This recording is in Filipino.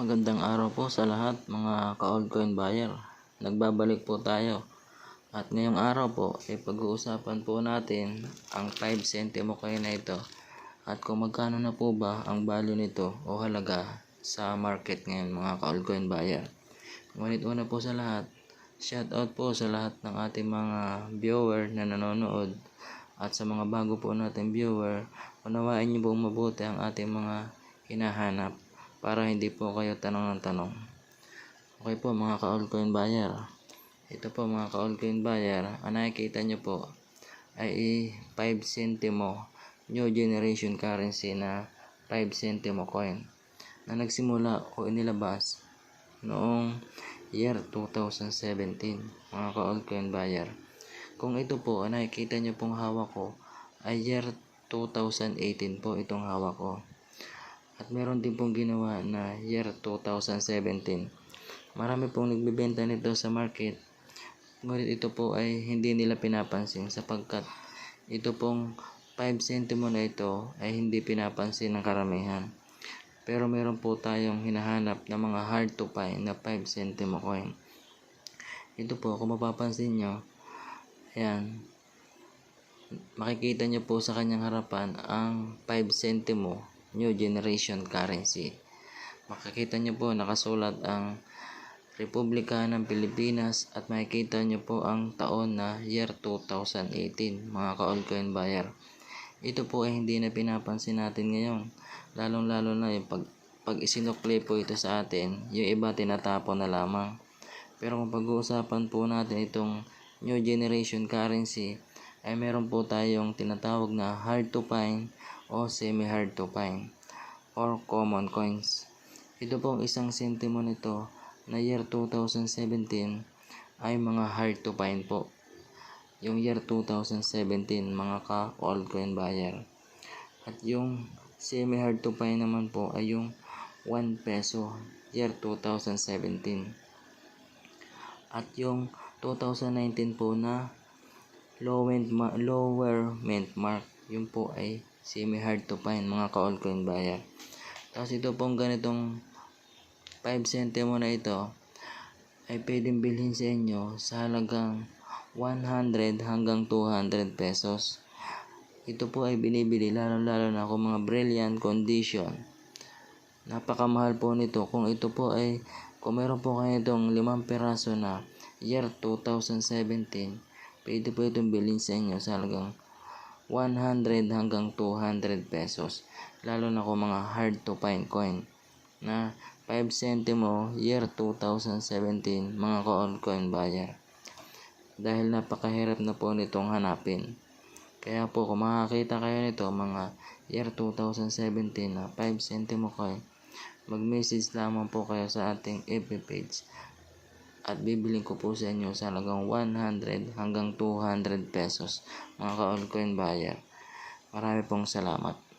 Magandang araw po sa lahat mga ka-altcoin buyer. Nagbabalik po tayo. At ngayong araw po ay pag-uusapan po natin ang 5 centimo coin na ito at kung magkano na po ba ang value nito o halaga sa market ngayon mga ka-altcoin buyer. Ngunit una po sa lahat, shout out po sa lahat ng ating mga viewer na nanonood at sa mga bago po nating viewer, unawain niyo pong mabuti ang ating mga hinahanap para hindi po kayo tanong ng tanong. Okay po mga ka-altcoin buyer. Ito po mga ka-altcoin buyer, ang nakikita nyo po ay 5 centimo new generation currency na 5 centimo coin na nagsimula o inilabas noong year 2017 mga ka-altcoin buyer. Kung ito po nakikita nyo pong hawak ko ay year 2018 po itong hawak ko. At meron din pong ginawa na year 2017. Marami pong nagbebenta nito sa market. Ngunit ito po ay hindi nila pinapansin sapagkat ito pong 5 centimo na ito ay hindi pinapansin ng karamihan. Pero meron po tayong hinahanap na mga hard to find na 5 centimo coin. Ito po, kung mapapansin nyo, ayan, makikita nyo po sa kanyang harapan ang 5 centimo new generation currency. Makikita nyo po nakasulat ang Republika ng Pilipinas at makikita nyo po ang taon na year 2018 mga ka-altcoin buyer. Ito po ay hindi na pinapansin natin ngayon. Lalong lalo na yung pag, pag isinukli po ito sa atin, yung iba tinatapon na lamang. Pero kung pag-uusapan po natin itong new generation currency, ay meron po tayong tinatawag na hard to find o semi-hard to find or common coins. Ito pong isang sentimo nito na year 2017 ay mga hard to find po. Yung year 2017 mga ka-altcoin buyer. At yung semi-hard to find naman po ay yung 1 peso year 2017. At yung 2019 po na low end ma- lower mint mark yun po ay semi hard to find mga ka-altcoin buyer tapos ito pong ganitong 5 centimo na ito ay pwedeng bilhin sa inyo sa halagang 100 hanggang 200 pesos. Ito po ay binibili lalo lalo na kung mga brilliant condition. Napakamahal po nito. Kung ito po ay kung meron po kayo itong 5 peraso na year 2017 Pwede po itong bilhin sa inyo sa halagang 100 hanggang 200 pesos. Lalo na kung mga hard to find coin na 5 centimo year 2017 mga ka-altcoin buyer. Dahil napakahirap na po nitong hanapin. Kaya po kung makakita kayo nito mga year 2017 na 5 centimo coin, mag-message lamang po kayo sa ating FB page at bibiling ko po sa inyo sa halagang 100 hanggang 200 pesos mga ka-altcoin buyer. Marami pong salamat.